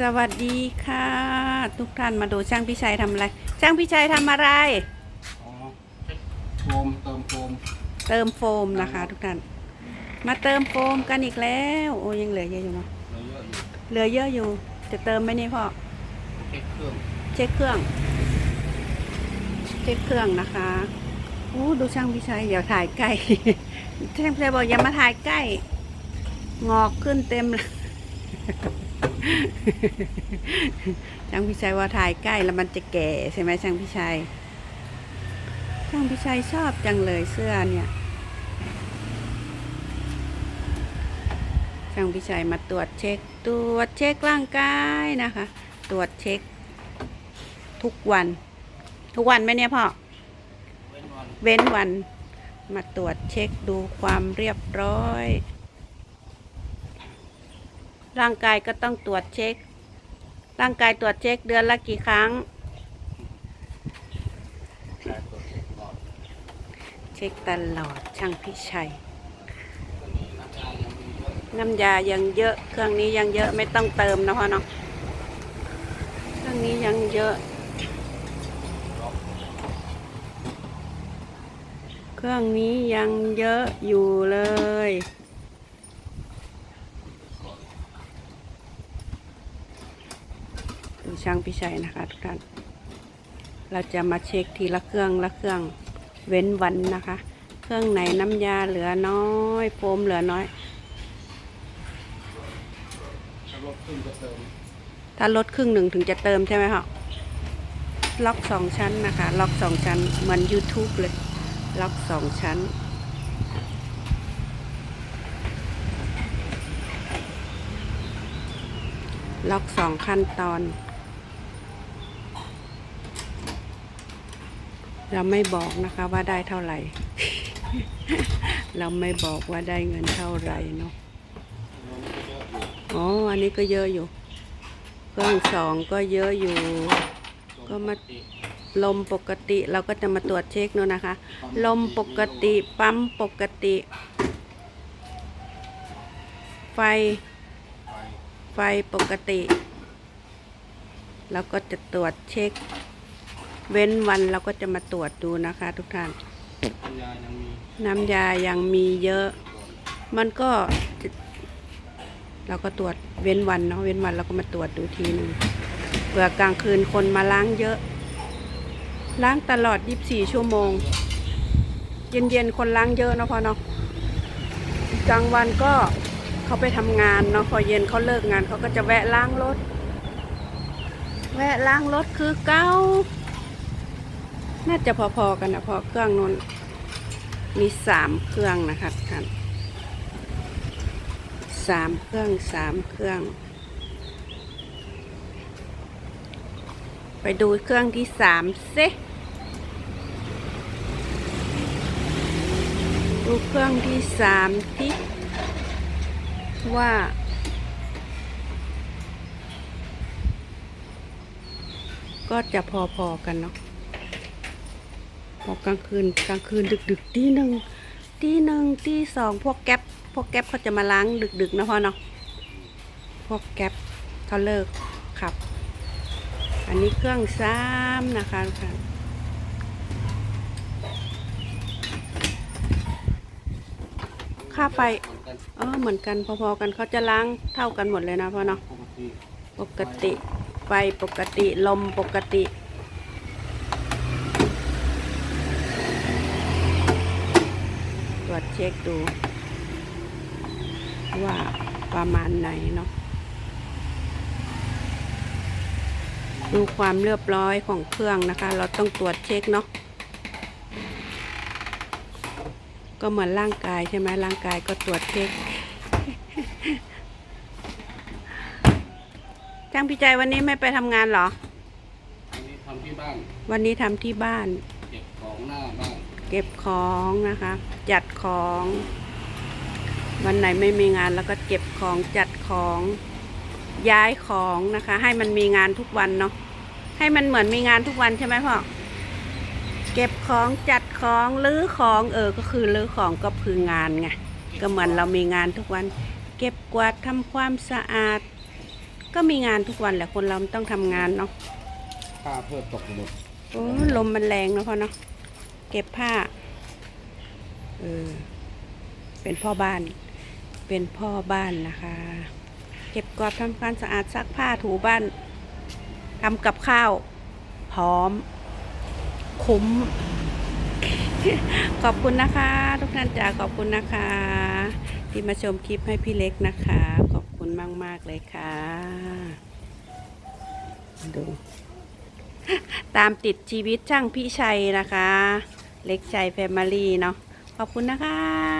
สวัสดีค่ะ ทุกท่านมาดูช่างพิชัยทำอะไร ช่างพิชัยทำอะไร อ๋อโฟมเติมโฟมเติมโฟมนะคะ ทุกท่าน มาเติมโฟมกันอีกแล้ว โอ้ยังเหลือเยอะอยู่เนาะเราเยอะอยู่เหลือเยอะอยู่ จะเติมไหมเนี่ยพ่อเช็คเครื่องเช็คเครื่องเช็คเครื่องนะคะโอ้ดูช่างพิชัยอย่าถ่ายใกล้ช่างพิชัยบอกอย่ามาถ่ายใกล้ งอกขึ้นเต็มเลย ช่างพิชัยว่าถ่ายใกล้แล้วมันจะแก่ใช่ไหมช่างพิชัย ช่างพิชัยชอบจังเลยเสื้อเนี่ย ช่างพิชัยมาตรวจเช็คตรวจเช็คร่างกายนะคะ ตรวจเช็ค ทุกวัน ทุกวันไหมเนี่ยพ่อเว้นวันเว้นวันมาตรวจเช็คดูความเรียบร้อย ร่างกายก็ต้องตรวจเช็ค ร่างกายตรวจเช็คเดือนละกี่ครั้ง เช็คตลอดช่างพิชัย น้ำยายังเยอะเครื่องนี้ยังเยอะไม่ต้องเติมนะพ่อเนาะเครื่องนี้ยังเยอะ เครื่องนี้ยังเยอะอยู่เลย ช่างพิชัยนะคะทุกท่าน เราจะมาเช็คทีละเครื่องละเครื่องเว้นวันนะคะ เครื่องไหนน้ำยาเหลือน้อยโฟมเหลือน้อย ถ้ารถขึ้นก็เติมถ้าลดครึ่งหนึ่งถึงจะเติมใช่ไหมคะล็อกสองชั้นนะคะ ล็อกสองชั้นเหมือน YouTube เลย ล็อกสองชั้นล็อกสองขั้นตอน เราไม่บอกนะคะว่าได้เท่าไหร่ เราไม่บอกว่าได้เงินเท่าไหร่เนาะอ๋ออันนี้ก็เยอะอยู่ เครื่องสองก็เยอะอยู่ ก็มาลมปกติเราก็จะมาตรวจเช็คนู่นนะคะ ลมปกติปั๊มปกติ ไฟ ไฟไฟปกติ เราก็จะตรวจเช็ค เว้นวันเราก็จะมาตรวจดูนะคะทุกท่าน น้ำยายังมีเยอะ มันก็ เราก็ตรวจเว้นวันเนาะเว้นวันเราก็มาตรวจดูทีหนึงเผื่อกลางคืนคนมาล้างเยอะ ล้างตลอด 24 ชั่วโมง เย็นๆ คนล้างเยอะเนาะพอเนาะกลางวันก็เขาไปทำงานเนาะพอเย็นเขาเลิกงานเขาก็จะแวะล้างรถ แวะล้างรถคือเก้า น่าจะพอๆกันนะพอเครื่องนนมีสามเครื่องนะคะท่านสามเครื่องสามเครื่อง ไปดูเครื่องที่สามซิดูเครื่องที่สามที่ว่าก็จะพอๆกันเนาะ พอกลางคืนกลางคืนดึกดึกตีหนึ่งตีหนึ่งตีสองพวกแก๊ปพวกแก๊ปเขาจะมาล้างดึกดึกนะพ่อเนาะพวกแก๊ปเขาเลิกขับ อันนี้เครื่องซ้ำนะคะทุกท่านค่าไฟเออเหมือนกันพอๆกันเขาจะล้างเท่ากันหมดเลยนะพ่อเนาะปกติไฟปกติลมปกติ ต รวจเช็คดู ว่าประมาณไหนเนาะดูความเรียบร้อยของเครื่องนะคะ เราต้องตรวจเช็คเนาะก็เหมือนร่างกายใช่ไหมร่างกายก็ตรวจเช็คช่างพิจัยวันนี้ไม่ไปทำงานเหรออันนี้ทำที่บ้าน วันนี้ทำที่บ้าน เก็บของหน้าบ้าน เก็บของนะคะ จัดของ วันไหนไม่มีงานแล้วก็เก็บของจัดของย้ายของนะคะ ให้มันมีงานทุกวันเนาะให้มันเหมือนมีงานทุกวันใช่ไหมพ่อเก็บของจัดของรื้อของเออก็คือรื้อของก็คืองานไงก็เหมือนเรามีงานทุกวัน เก็บกวาดทำความสะอาด ก็มีงานทุกวันแหละคนเรามันต้องทำงานเนาะผ้าเพิ่มตกหมดโอ้ลมมันแรงเนาะพ่อเนาะ เก็บผ้าเออเป็นพ่อบ้าน เป็นพ่อบ้านนะคะ เก็บกวาดทำความสะอาดซักผ้าถูบ้านทำกับข้าวพร้อม คุ้ม ขอบคุณนะคะ ทุกท่านจ๋าขอบคุณนะคะ ที่มาชมคลิปให้พี่เล็กนะคะ ขอบคุณมากๆเลยค่ะ ดู ตามติดชีวิตช่างพี่ชัยนะคะ เล็กใจแฟมิลี่เนาะขอบคุณนะคะ